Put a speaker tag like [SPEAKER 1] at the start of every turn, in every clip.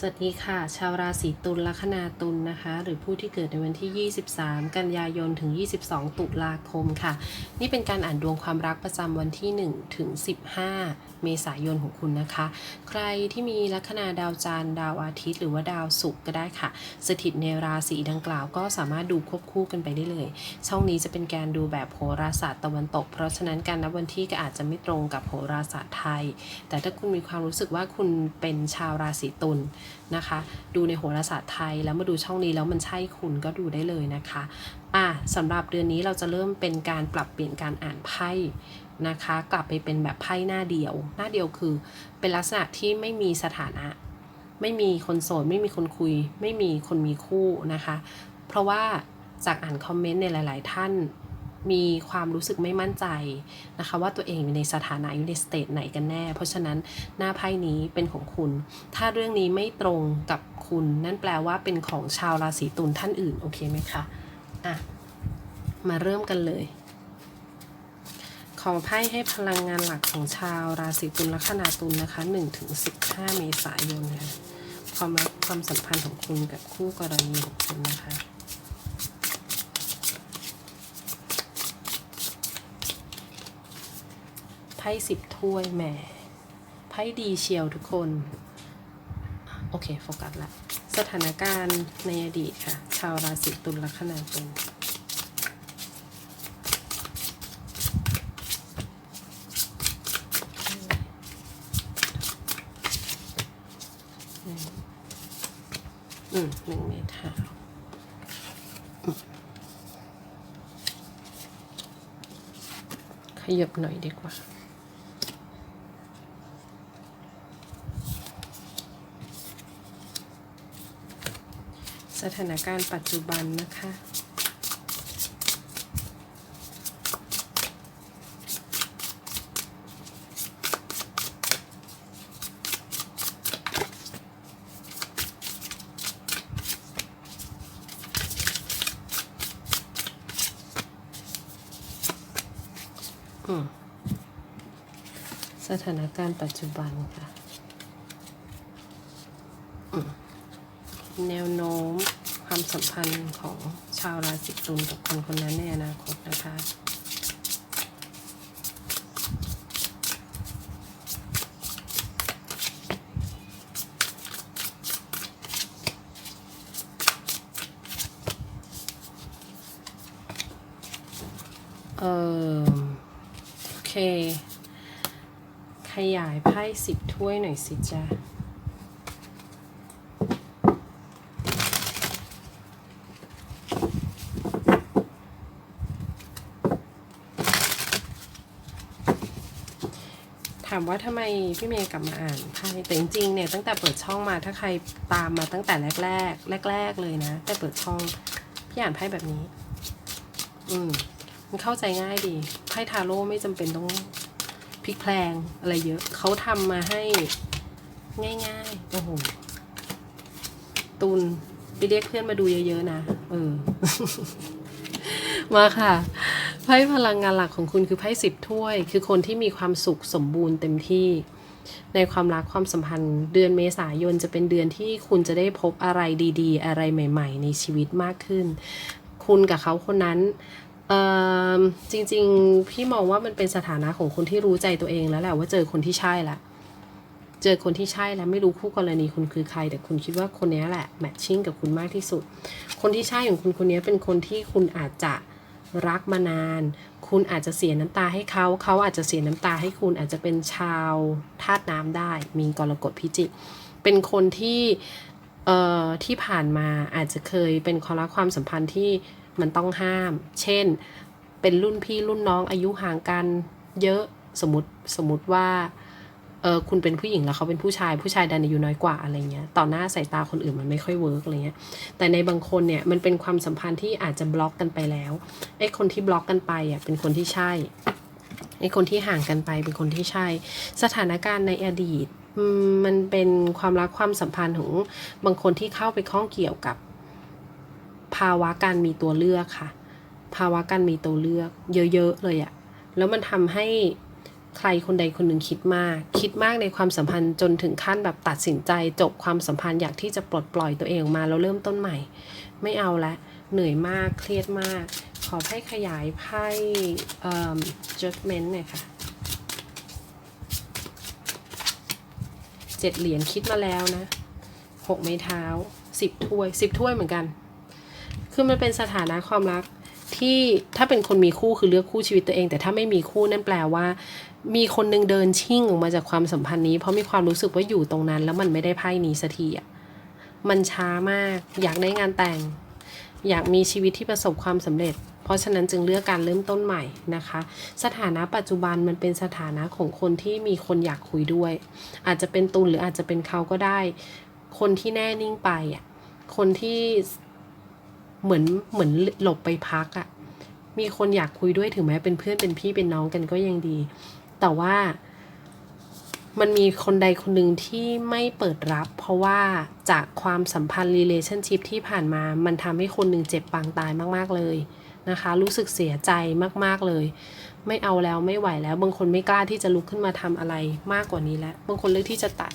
[SPEAKER 1] สวัสดีค่ะ ชาวราศีตุลลัคนาตุลนะคะ หรือผู้ที่เกิดในวันที่ 23 กันยายนถึง 22 ตุลาคมค่ะ นี่เป็นการอ่านดวงความรักประจำวันที่ 1 ถึง 15 เมษายนของคุณนะคะ ใครที่มีลัคนาดาวจันทร์ดาวอาทิตย์ หรือว่าดาวศุกร์ก็ได้ค่ะ สถิตในราศีดังกล่าวก็สามารถดูควบคู่กันไปได้เลย ช่องนี้จะเป็นการดูแบบโหราศาสตร์ตะวันตก เพราะฉะนั้นการนับวันที่ก็อาจจะไม่ตรงกับโหราศาสตร์ไทย แต่ถ้าคุณมีความรู้สึกว่าคุณเป็นชาวราศีตุลนะคะ ดูในโหราศาสตร์ไทยแล้วมาดูช่องนี้แล้วมันใช่คุณก็ดูได้เลยนะคะอะสำหรับเดือนนี้เราจะเริ่มเป็นการปรับเปลี่ยนการอ่านไพ่นะคะ กลับไปเป็นแบบไพ่หน้าเดียว หน้าเดียวคือ เป็นลักษณะที่ไม่มีสถานะ ไม่มีคนโสดไม่มีคนคุย ไม่มีคนมีคู่นะคะ เพราะว่าจากอ่านคอมเมนต์ในหลาย ๆ ท่าน มีความรู้สึกไม่มั่นใจนะคะ ว่าตัวเองอยู่ในสถานะอยู่ในสเตจไหนกันแน่ เพราะฉะนั้นหน้าไพ่นี้เป็นของคุณ ถ้าเรื่องนี้ไม่ตรงกับคุณ นั่นแปลว่าเป็นของชาวราศีตุลท่านอื่น โอเคไหมคะอะมาเริ่มกันเลย ขอไพ่ให้พลังงานหลักของชาวราศีตุลลัคนาตุลนะคะ1-15 เมษายนนะคะความรักความสัมพันธ์ของคุณกับคู่กรณีของคุณนะคะ พ่สิบถ้วยแหมไพ่ดีเชียวทุกคน โอเค โฟกัสละ สถานการณ์ในอดีตค่ะ ชาวราศีตุลลัคนาตุลอืมหนึ่งเมตรห้าอืมขยับหน่อยดีกว่า ถานการณ์ปัจจุบันนะคะ สถานการณ์ปัจจุบันค่ะ อืม แนวโน้มความสัมพันธ์ของชาวราศีตุลกับคนคนนั้นในอนาคตนะคะเออโอเค ขยายไพ่สิบถ้วยหน่อยสิจ้าามว่าทำไมพี่เมย์กลับมาอ่านไพ่แต่จริงๆเนี่ยตั้งแต่เปิดช่องมาถ้าใครตามมาตั้งแต่แรกๆแรก ๆ เลยนะ แต่เปิดช่องพี่อ่านไพ่แบบนี้ อืมมันเข้าใจง่ายดีไพ่ทาโร่ไม่จำเป็นต้องพลิกแพลงอะไรเยอะ เขาทำมาให้ง่ายๆโอ้โหตุนไปเรียกเพื่อนมาดูเยอะๆนะเออ มาค่ะ ไพ่พลังงานหลักของคุณคือไพ่สิบถ้วย คือคนที่มีความสุขสมบูรณ์เต็มที่ ในความรักความสัมพันธ์ เดือนเมษายนจะเป็นเดือนที่คุณจะได้พบอะไรดีๆ อะไรใหม่ ๆ ในชีวิตมากขึ้น คุณกับเขาคนนั้นจริงๆ พี่มองว่ามันเป็นสถานะของคนที่รู้ใจตัวเองแล้วแหละว่าเจอคนที่ใช่ละเจอคนที่ใช่แล้วไม่รู้คู่กรณีคุณคือใคร แต่คุณคิดว่าคนนี้แหละแมทชิ่งกับคุณมากที่สุด คนที่ใช่ของคุณคนนี้เป็นคนที่คุณอาจจะ รักมานาน คุณอาจจะเสียน้ำตาให้เขา เขาอาจจะเสียน้ำตาให้คุณอาจจะเป็นชาวธาตุน้ำได้ มีกรกฎพิจิก เป็นคนที่เอ่อที่ผ่านมาอาจจะเคยเป็นความรักความสัมพันธ์ที่มันต้องห้าม เช่น เป็นรุ่นพี่รุ่นน้องอายุห่างกันเยอะสมมติสมมติว่า ออคุณเป็นผู้หญิงแล้วเขาเป็นผู้ชายผู้ชายดันอายุน้อยกว่าอะไรเงี้ยต่อหน้าสายตาคนอื่นมันไม่ค่อยเวิร์กอะไรเงี้ยแต่ในบางคนเนี่ยมันเป็นความสัมพันธ์ที่อาจจะบล็อกกันไปแล้วไอ้คนที่บล็อกกันไปอะเป็นคนที่ใช่ไอ้คนที่ห่างกันไปเป็นคนที่ใช่ สถานการณ์ในอดีตมันเป็นความรักความสัมพันธ์ของบางคนที่เข้าไปข้องเกี่ยวกับ ภาวะการมีตัวเลือกค่ะ ภาวะการมีตัวเลือก เยอะๆเลยอะแล้วมันทำให้ ใครคนใดคนหนึ่งคิดมาก คิดมากในความสัมพันธ์จนถึงขั้นแบบตัดสินใจ จบความสัมพันธ์อยากที่จะปลดปล่อยตัวเองออกมาแล้วเริ่มต้นใหม่ ไม่เอาละเหนื่อยมากเครียดมาก ขอให้ขยายไพ่เอ่อ judgment หน่อยค่ะเจ็ดเหรียญคิดมาแล้วนะหกไม้เท้าสิบถ้วยสิบถ้วยเหมือนกัน คือมันเป็นสถานะความรักที่ถ้าเป็นคนมีคู่คือเลือกคู่ชีวิตตัวเอง แต่ถ้าไม่มีคู่นั่นแปลว่า มีคนหนึงเดินชิ่งออกมาจากความสัมพันธ์นี้ เพราะมีความรู้สึกว่าอยู่ตรงนั้น แล้วมันไม่ได้ไพ่นี้สักทีอะมันช้ามาก อยากได้งานแต่ง อยากมีชีวิตที่ประสบความสำเร็จ เพราะฉะนั้นจึงเลือกการเริ่มต้นใหม่นะคะ สถานะปัจจุบันมันเป็นสถานะของคนที่มีคนอยากคุยด้วย อาจจะเป็นตุลหรืออาจจะเป็นเขาก็ได้ คนที่แน่นิ่งไปอะคนที่เหมือนเหมือนหลบไปพักอะ มีคนอยากคุยด้วยถึงแม้เป็นเพื่อนเป็นพี่เป็นน้องกันก็ยังดี แต่ว่า มันมีคนใดคนหนึ่งที่ไม่เปิดรับ เพราะว่าจากความสัมพันธ์ relationship ที่ผ่านมา มันทำให้คนหนึ่งเจ็บปางตายมากๆเลยนะคะ รู้สึกเสียใจมากๆเลย ไม่เอาแล้วไม่ไหวแล้ว บางคนไม่กล้าที่จะลุกขึ้นมาทำอะไรมากกว่านี้แล้ว บางคนเลือกที่จะตัด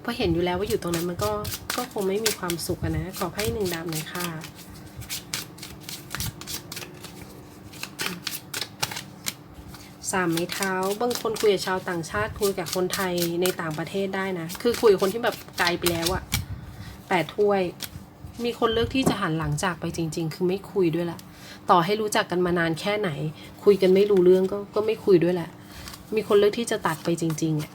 [SPEAKER 1] เพราะเห็นอยู่แล้วว่าอยู่ตรงนั้นมันก็ก็คงไม่มีความสุขนะขอให้หนึ่งดำหน่อยค่ะ สามไม้เท้า บางคนคุยกับชาวต่างชาติ คุยกับคนไทยในต่างประเทศได้นะ คือคุยกับคนที่แบบไกลไปแล้วอะแปดถ้วย มีคนเลือกที่จะหันหลังจากไปจริง ๆ คือไม่คุยด้วยละต่อให้รู้จักกันมานานแค่ไหน คุยกันไม่รู้เรื่องก็ก็ไม่คุยด้วยแหละ มีคนเลือกที่จะตัดไปจริงๆอะ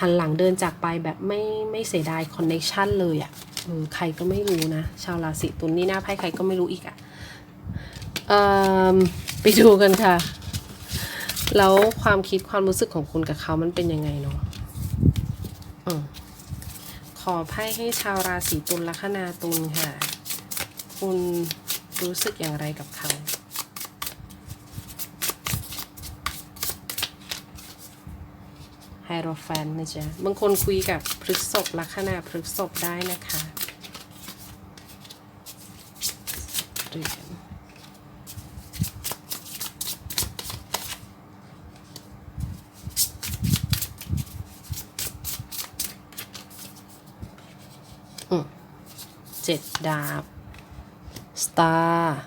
[SPEAKER 1] หันหลังเดินจากไปแบบไม่ไม่เสียดายคอนเน็ชันเลยอะเออใครก็ไม่รู้นะ ชาวราศีตุลนี่หน้าไพ่ใครก็ไม่รู้อีกอะเอ่อไปดูกันค่ะ แล้วความคิดความรู้สึกของคุณกับเขามันเป็นยังไงเนาะอขอไพ่ให้ชาวราศีตุลลัคนาตุลค่ะ คุณรู้สึกอย่างไรกับเขาไฮโรแฟนนะจ๊ะ บางคนคุยกับพฤกษบลัคนาพฤกษบได้นะคะหรียญ เจ็ดดาบสตาร์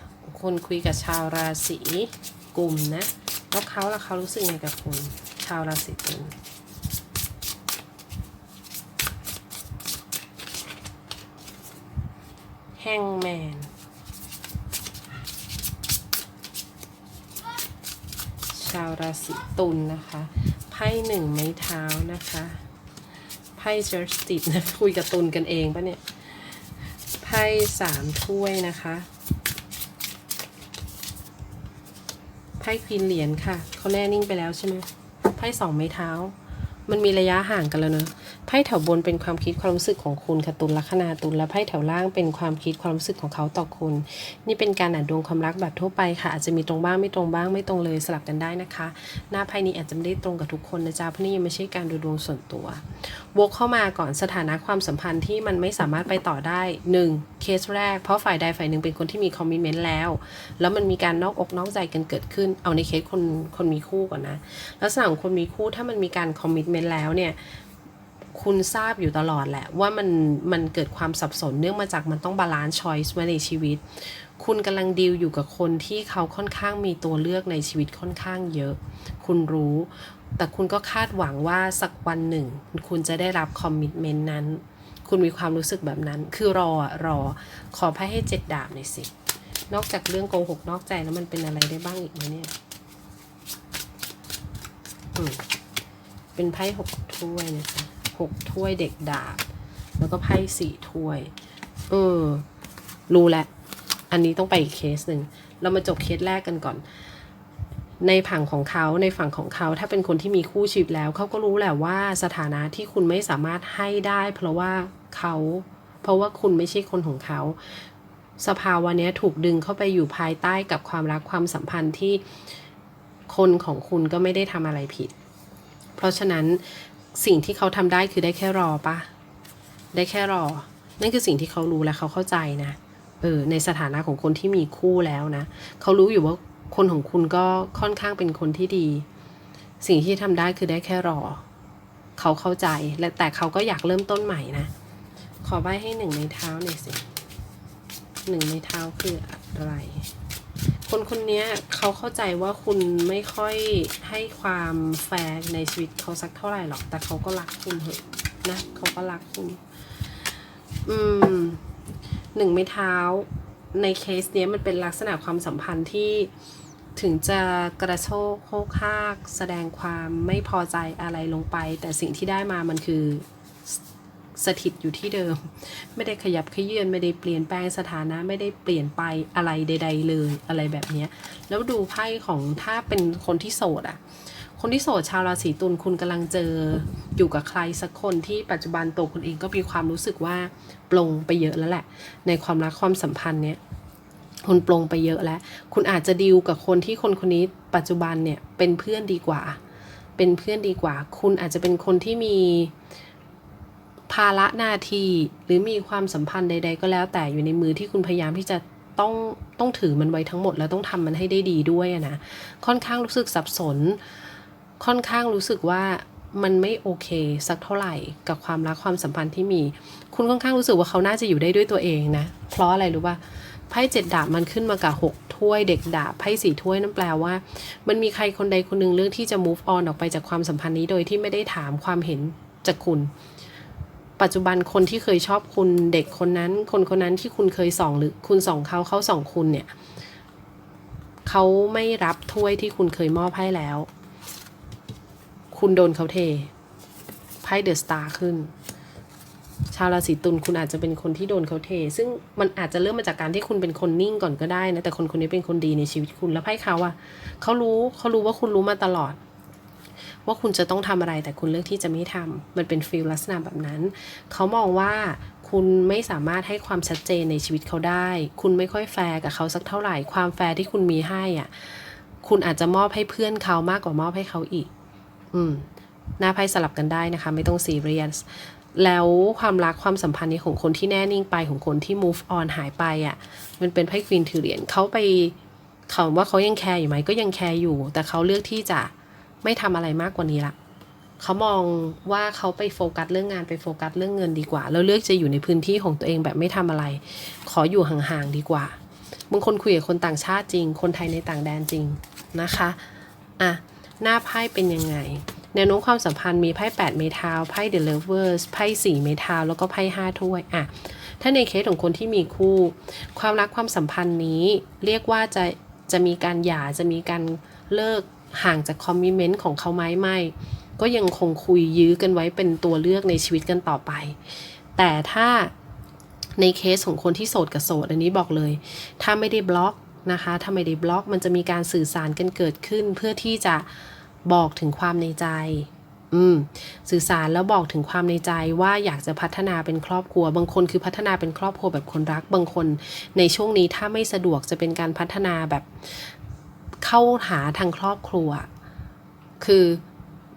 [SPEAKER 1] คนคุยกับชาวราศีกลุ่มนะ แล้วเขาล่ะเขารู้สึกไงกับคุณ ชาวราศีตุลแฮงแมนชาวราศีตุลนะคะ ไพ่หนึ่งไม้เท้านะคะ ไพ่เจอร์สติดนะ คุยกับตุลกันเองปะเนี่ย ไพ่สามถ้วยนะคะไพ่ควีนเหรียญค่ะเขาแน่นิ่งไปแล้วใช่ไหมไพ่สองไม้เท้า มันมีระยะห่างกันแล้วเนอะ ไพ่แถวบนเป็นความคิดความรู้สึกของคุณค่ะตุลลัคนาตุลและไพ่แถวล่างเป็นความคิดความรู้สึกของเขาต่อคุณ นี่เป็นการอ่านดวงความรักแบบทั่วไปค่ะ อาจจะมีตรงบ้างไม่ตรงบ้างไม่ตรงเลยสลับกันได้นะคะ หน้าไพ่นี้อาจจะไม่ได้ตรงกับทุกคนนะจ๊ะเพราะนี่ยังไม่ใช่การดูดวงส่วนตัววกเข้ามาก่อนสถานะความสัมพันธ์ที่มันไม่สามารถไปต่อได้ 1. เคสแรก เพราะฝ่ายใดฝ่ายหนึ่งเป็นคนที่มีคอมมิชเมนต์แล้ว แล้วมันมีการนอกอกนอกใจกันเกิดขึ้น เอาในเคสคนคนมีคู่ก่อนนะลักษณะของคนมีคู่ถ้ามันมีการคอมมิชเมนต์แล้วเนี่ย คุณทราบอยู่ตลอดแหละ ว่ามันมันเกิดความสับสนเนื่องมาจากมันต้องบาลานซ์ชอยส์ไว้ในชีวิต คุณกำลังดีลอยู่กับคนที่เขาค่อนข้างมีตัวเลือกในชีวิตค่อนข้างเยอะ คุณรู้ แต่คุณก็คาดหวังว่าสักวันหนึ่ง คุณจะได้รับคอมมิชเมนต์นั้น คุณมีความรู้สึกแบบนั้น คือรอรอ ขอไพ่ให้เจ็ดดาบหน่อยสิ นอกจากเรื่องโกหกนอกใจแล้วมันเป็นอะไรได้บ้างอีกไหมเนี่ยเป็นไพ่หกถ้วยนะคะ หกถ้วยเด็กดาบ แล้วก็ไพ่สี่ถ้วย เออ รู้แล้ว อันนี้ต้องไปอีกเคสหนึ่ง เรามาจบเคสแรกกันก่อน ในฝั่งของเขาในฝั่งของเขาถ้าเป็นคนที่มีคู่ชีวิตแล้ว เขาก็รู้แหละว่าสถานะที่คุณไม่สามารถให้ได้ เพราะว่าเขาเพราะว่าคุณไม่ใช่คนของเขาสภาวะนี้ถูกดึงเข้าไปอยู่ภายใต้กับความรักความสัมพันธ์ที่คนของคุณก็ไม่ได้ทำอะไรผิด เพราะฉะนั้น สิ่งที่เขาทำได้คือได้แค่รอปะได้แค่รอ นั่นคือสิ่งที่เขารู้และเขาเข้าใจนะ เออ ในสถานะของคนที่มีคู่แล้วนะ เขารู้อยู่ว่าคนของคุณก็ค่อนข้างเป็นคนที่ดี สิ่งที่ทำได้คือได้แค่รอ เขาเข้าใจ และแต่เขาก็อยากเริ่มต้นใหม่นะ ขอใบให้หนึ่งในเท้าหน่อยสิหนึ่งในเท้าคืออะไร คนคนนี้เขาเข้าใจว่าคุณไม่ค่อยให้ความแฟร์ในชีวิตเขาสักเท่าไหร่หรอก แต่เขาก็รักคุณเหอะนะเขาก็รักคุณ อืมหนึ่งไม้เท้า ในเคสเนี้ยมันเป็นลักษณะความสัมพันธ์ที่ถึงจะกระโชกโคกฮาก แสดงความไม่พอใจอะไรลงไป แต่สิ่งที่ได้มามันคือ สถิตอยู่ที่เดิม ไม่ได้ขยับขยื่นไม่ได้เปลี่ยนแปลงสถานะไม่ได้เปลี่ยนไปอะไรใด ๆ เลยอะไรแบบนี้แล้วดูไพ่ของถ้าเป็นคนที่โสดอะคนที่โสดชาวราศีตุลคุณกำลังเจออยู่กับใครสักคนที่ปัจจุบันตัวคุณเองก็มีความรู้สึกว่าปลงไปเยอะแล้วแหละ ในความรักความสัมพันธ์เนี้ยคุณปลงไปเยอะแล้ว คุณอาจจะดีลกับคนที่คนคนนี้ปัจจุบันเนี่ยเป็นเพื่อนดีกว่า เป็นเพื่อนดีกว่า คุณอาจจะเป็นคนที่มี ภาระหน้าที่หรือมีความสัมพันธ์ใด ๆ ก็แล้ว แต่อยู่ในมือที่คุณพยายามที่จะต้องต้องถือมันไว้ทั้งหมด แล้วต้องทำมันให้ได้ดีด้วยนะค่อนข้างรู้สึกสับสน ค่อนข้างรู้สึกว่ามันไม่โอเคสักเท่าไหร่กับความรักความสัมพันธ์ที่มี คุณค่อนข้างรู้สึกว่าเขาน่าจะอยู่ได้ด้วยตัวเองนะเพราะอะไรรู้ป่ะไพ่เจ็ดดาบมันขึ้นมากับหกถ้วยเด็กดาบไพ่สี่ถ้วยนั่นแปลว่า มันมีใครคนใดคนหนึ่งเลือกที่จะ move on ออกไปจากความสัมพันธ์นี้โดยที่ไม่ได้ถามความเห็นจากคุณ ปัจจุบันคนที่เคยชอบคุณเด็กคนนั้น คนคนนั้นที่คุณเคยส่องหรือคุณส่องเขาเขาส่องคุณเนี่ยเขาไม่รับถ้วยที่คุณเคยมอบให้แล้ว คุณโดนเขาเทไพ่เดอะสตาร์ขึ้น ชาวราศีตุลคุณอาจจะเป็นคนที่โดนเขาเท ซึ่งมันอาจจะเริ่มมาจากการที่คุณเป็นคนนิ่งก่อนก็ได้นะแต่คนคนนี้เป็นคนดีในชีวิตคุณแล้วไพ่เขาอะเขารู้เขารู้ว่าคุณรู้มาตลอด ว่าคุณจะต้องทำอะไรแต่คุณเลือกที่จะไม่ทำมันเป็นฟีลลักษณะแบบนั้น เขามองว่าคุณไม่สามารถให้ความชัดเจนในชีวิตเขาได้ คุณไม่ค่อยแฟร์กับเขาสักเท่าไหร่ ความแฟร์ที่คุณมีให้อะ คุณอาจจะมอบให้เพื่อนเขามากกว่ามอบให้เขาอีก อืม หน้าไพ่สลับกันได้นะคะ ไม่ต้องซีเรียส แล้วความรักความสัมพันธ์นี้ของคนที่แน่นิ่งไปของคนที่ move on หายไปอะ่ะ มันเป็นไพ่ควีนถือเหรียญเขาไปเขาว่าเขายังแคร์อยู่ไหมก็ยังแคร์อยู่ แต่เขาเลือกที่จะ ไม่ทำอะไรมากกว่านี้ละเขามองว่าเขาไปโฟกัสเรื่องงานไปโฟกัสเรื่องเงินดีกว่า แล้วเลือกจะอยู่ในพื้นที่ของตัวเองแบบไม่ทำอะไร ขออยู่ห่างๆดีกว่าบางคนคุยกับคนต่างชาติจริง คนไทยในต่างแดนจริงนะคะอะหน้าไพ่เป็นยังไงแนวโน้มความสัมพันธ์มีไพ่8เมทาวไพ่ The Lovers ไพ่4เมทาวแล้วก็ไพ่5ถ้วยอะถ้าในเคสของคนที่มีคู่ ความรักความสัมพันธ์นี้เรียกว่าจะจะมีการหย่าจะมีการเลิก ห่างจากคอมมิเมนต์ของเขาไหมไม่ ก็ยังคงคุยยื้อกันไว้เป็นตัวเลือกในชีวิตกันต่อไป แต่ถ้าในเคสของคนที่โสดกับโสดอันนี้บอกเลย ถ้าไม่ได้บล็อกนะคะถ้าไม่ได้บล็อกมันจะมีการสื่อสารกันเกิดขึ้น เพื่อที่จะบอกถึงความในใจอืมสื่อสารแล้วบอกถึงความในใจว่าอยากจะพัฒนาเป็นครอบครัว บางคนคือพัฒนาเป็นครอบครัวแบบคนรัก บางคนในช่วงนี้ถ้าไม่สะดวกจะเป็นการพัฒนาแบบ เข้าหาทางครอบครัว คือ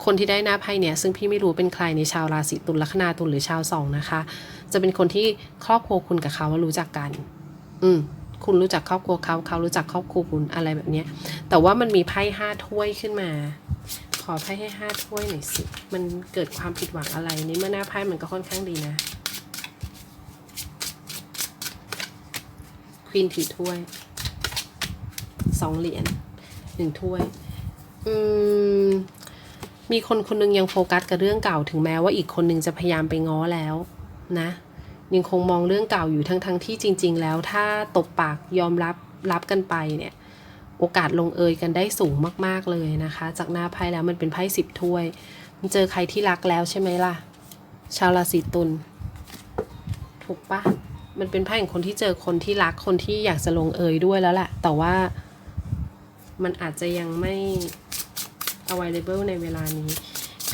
[SPEAKER 1] คนที่ได้หน้าไพ่เนี่ยซึ่งพี่ไม่รู้เป็นใครในชาวราศีตุลลัคนาตุลหรือชาวสองนะคะ จะเป็นคนที่ครอบครัวคุณกับเขาารู้จักกัน อืมคุณรู้จักครอบครัวเขาเขารู้จักครอบครัวคุณอะไรแบบนี้แต่ว่ามันมีไพ่ห้าถ้วยขึ้นมา ขอไพ่ให้ห้าถ้วยหน่อยสิ มันเกิดความผิดหวังอะไรนี่เมื่อหน้าไพ่มันก็ค่อนข้างดีนะควีนถือถ้วยสองเหรียญ หนึ่งถ้วย อืม มีคนคนหนึงยังโฟกัสกับเรื่องเก่าถึงแม้ว่าอีกคนหนึงจะพยายามไปง้อแล้วนะยังคงมองเรื่องเก่าอยู่ทั้งทั้งที่จริง ๆ แล้วถ้าตบปากยอมรับรับกันไปเนี่ย โอกาสลงเอยกันได้สูงมากๆเลยนะคะ จากหน้าไพ่แล้วมันเป็นไพ่สิบถ้วย มันเจอใครที่รักแล้วใช่ไหมล่ะ ชาวราศีตุลถูกปะมันเป็นไพ่ของคนที่เจอคนที่รักคนที่อยากจะลงเอยด้วยแล้วแหละแต่ว่า มันอาจจะยังไม่ available ในเวลานี้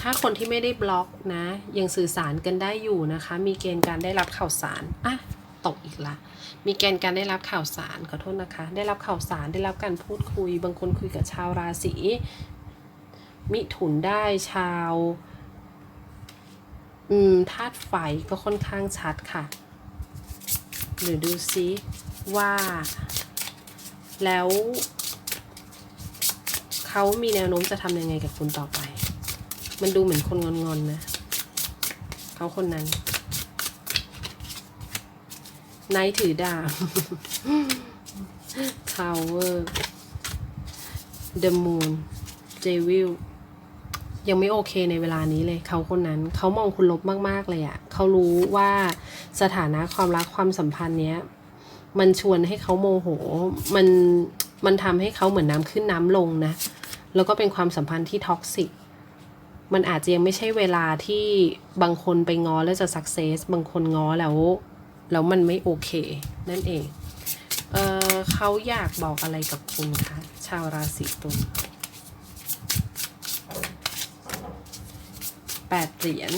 [SPEAKER 1] ถ้าคนที่ไม่ได้บล็อกนะ ยังสื่อสารกันได้อยู่นะคะ มีเกณฑ์การได้รับข่าวสารอะตกอีกละมีเกณฑ์การได้รับข่าวสารขอโทษนะคะ ได้รับข่าวสารได้รับการพูดคุย บางคนคุยกับชาวราศีมิถุนได้ชาวอืมธาตุไฟก็ค่อนข้างชัดค่ะ หรือดูซิว่า แล้ว เขามีแนวโน้มจะทำยังไงกับคุณต่อไป มันดูเหมือนคนงอนๆนะ เขาคนนั้นไนท์ถือดาบ Tower The Moon Devil ยังไม่โอเคในเวลานี้เลยเขาคนนั้นเขามองคุณลบมากๆเลยอะ่ะเขารู้ว่าสถานะความรักความสัมพันธ์เนี้ย มันชวนให้เขาโมโห มันมันทำให้เขาเหมือนน้ำขึ้นน้ำลงนะ แล้วก็เป็นความสัมพันธ์ที่ท็อกซิกมันอาจจะยังไม่ใช่เวลาที่บางคนไปง้อแล้วจะสักเซสบางคนง้อแล้วแล้วมันไม่โอเค นั่นเอง เออเขาอยากบอกอะไรกับคุณคะชาวราศีตุลแปดเหรียญ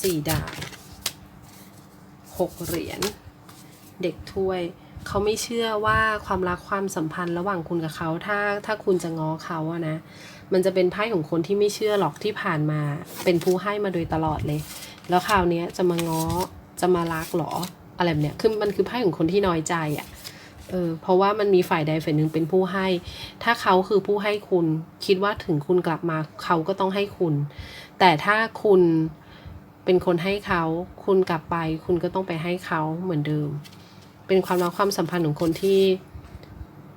[SPEAKER 1] สี่ดาบหกเหรียญเด็กถ้วย เขาไม่เชื่อว่าความรักความสัมพันธ์ระหว่างคุณกับเขาถ้าถ้าคุณจะง้อเขาอะนะ มันจะเป็นไพ่ของคนที่ไม่เชื่อหรอกที่ผ่านมา เป็นผู้ให้มาโดยตลอดเลย แล้วคราวนี้จะมาง้อจะมารักเหรออะไรแบบเนี้ยคือมันคือไพ่ของคนที่น้อยใจอะเออเพราะว่ามันมีฝ่ายใดฝ่ายหนึ่งเป็นผู้ให้ ถ้าเขาคือผู้ให้คุณคิดว่าถึงคุณกลับมาเขาก็ต้องให้คุณ แต่ถ้าคุณเป็นคนให้เขา คุณกลับไป คุณก็ต้องไปให้เขาเหมือนเดิม เป็นความรักความสัมพันธ์ของคนที่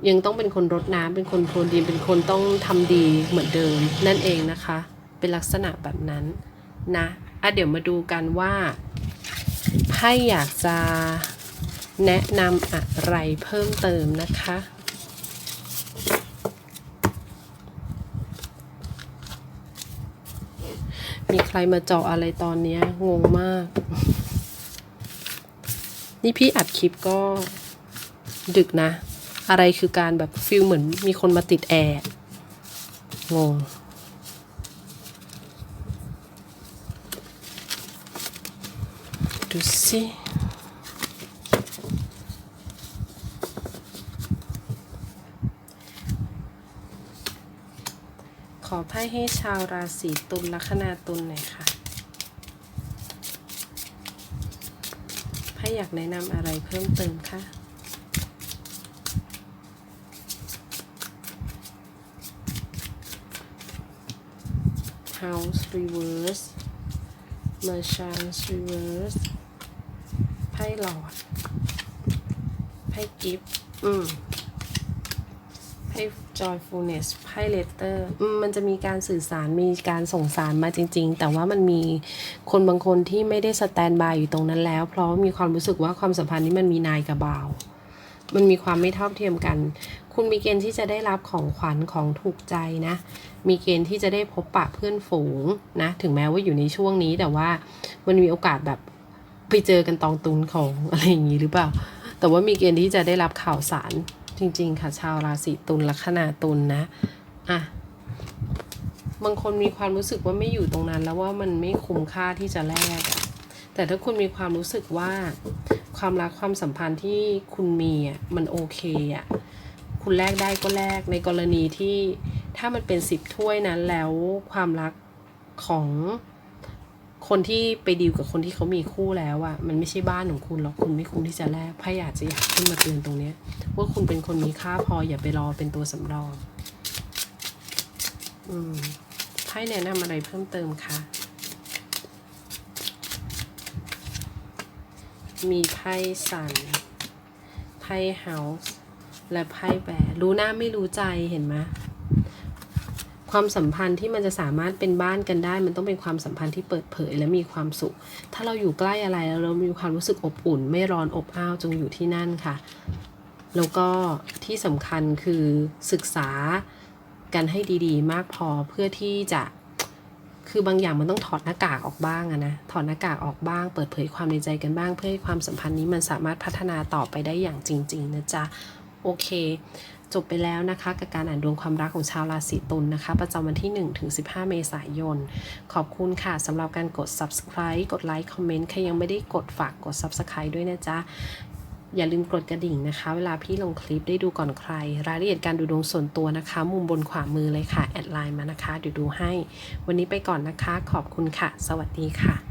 [SPEAKER 1] ยังต้องเป็นคนรดน้ำเป็นคนโพรนดินเป็นคนต้องทำดีเหมือนเดิม นั่นเองนะคะ เป็นลักษณะแบบนั้นนะอะเดี๋ยวมาดูกันว่าไพ่อยากจะแนะนำอะไรเพิ่มเติมนะคะ มีใครมาเจาะอะไรตอนนี้งงมาก นี่พี่อัดคลิปก็ดึกนะ อะไรคือการแบบฟิลเหมือนมีคนมาติดแอร์งงดูสิขอไพ่ให้ชาวราศีตุลลัคนาตุลหน่อยค่ะ ไพ่อยากแนะนำอะไรเพิ่มเติมคะ House Reverse Merchant Reverse ไพ่หลอด ไพ่กิฟต์อืมไพ่ joyfulness ไพ่ letter อืมมันจะมีการสื่อสารมีการส่งสารมาจริง ๆ แต่ว่ามันมี คนบางคนที่ไม่ได้สแตนบายอยู่ตรงนั้นแล้ว เพราะมีความรู้สึกว่าความสัมพันธ์นี้มันมีนายกับบ่าว มันมีความไม่เท่าเทียมกัน คุณมีเกณฑ์ที่จะได้รับของขวัญของถูกใจนะ มีเกณฑ์ที่จะได้พบปะเพื่อนฝูงนะ ถึงแม้ว่าอยู่ในช่วงนี้แต่ว่ามันมีโอกาสแบบไปเจอกันตองตุนของอะไรอย่างนี้หรือเปล่า แต่ว่ามีเกณฑ์ที่จะได้รับข่าวสารจริง ๆ ค่ะชาวราศีตุลลัคนาตุลนะอะ บางคนมีความรู้สึกว่าไม่อยู่ตรงนั้น แล้วว่ามันไม่คุ้มค่าที่จะแลกแต่ถ้าคุณมีความรู้สึกว่า ความรักความสัมพันธ์ที่คุณมีอะมันโอเคอะคุณแลกได้ก็แลกในกรณีที่ถ้ามันเป็นสิบถ้วยนั้นแล้วความรักของคนที่ไปดีลกับคนที่เขามีคู่แล้วอะ่ะมันไม่ใช่บ้านของคุณหรอกคุณไม่คุ้มที่จะแลกพ่อยากจะอยากขึ้นมาเตือนตรงเนี้ยว่าคุณเป็นคนมีค่าพออย่าไปรอเป็นตัวสำรอง อืม ไพ่แนะนำอะไรเพิ่มเติมคะมีไพ่สันไพ่เฮาส์และไพ่แบรรู้หน้าไม่รู้ใจเห็นไหมความสัมพันธ์ที่มันจะสามารถเป็นบ้านกันได้ มันต้องเป็นความสัมพันธ์ที่เปิดเผยและมีความสุข ถ้าเราอยู่ใกล้อะไรแล้วเรามีความรู้สึกอบอุ่น ไม่ร้อนอบอ้าวจงอยู่ที่นั่นค่ะ แล้วก็ที่สำคัญคือศึกษา กันให้ดีๆ มากพอเพื่อที่จะคือบางอย่างมันต้องถอดหน้ากากออกบ้างนะถอดหน้ากากออกบ้าง เปิดเผยความในใจกันบ้าง เพื่อให้ความสัมพันธ์นี้มันสามารถพัฒนาต่อไปได้อย่างจริง ๆ นะจ๊ะ โอเค จบไปแล้วนะคะกับการอ่านดวงความรักของชาวราศีตุลนะคะ ประจำวันที่ 1 ถึง 15 เมษายน ขอบคุณค่ะสำหรับการกด subscribe กดไลค์คอมเมนต์ใครยังไม่ได้กดฝากกด subscribe ด้วยนะจ๊ะ อย่าลืมกดกระดิ่งนะคะ เวลาพี่ลงคลิปได้ดูก่อนใคร รายละเอียดการดูดวงส่วนตัวนะคะ มุมบนขวามือเลยค่ะ แอดไลน์มานะคะเดี๋ยวดูให้ วันนี้ไปก่อนนะคะ ขอบคุณค่ะ สวัสดีค่ะ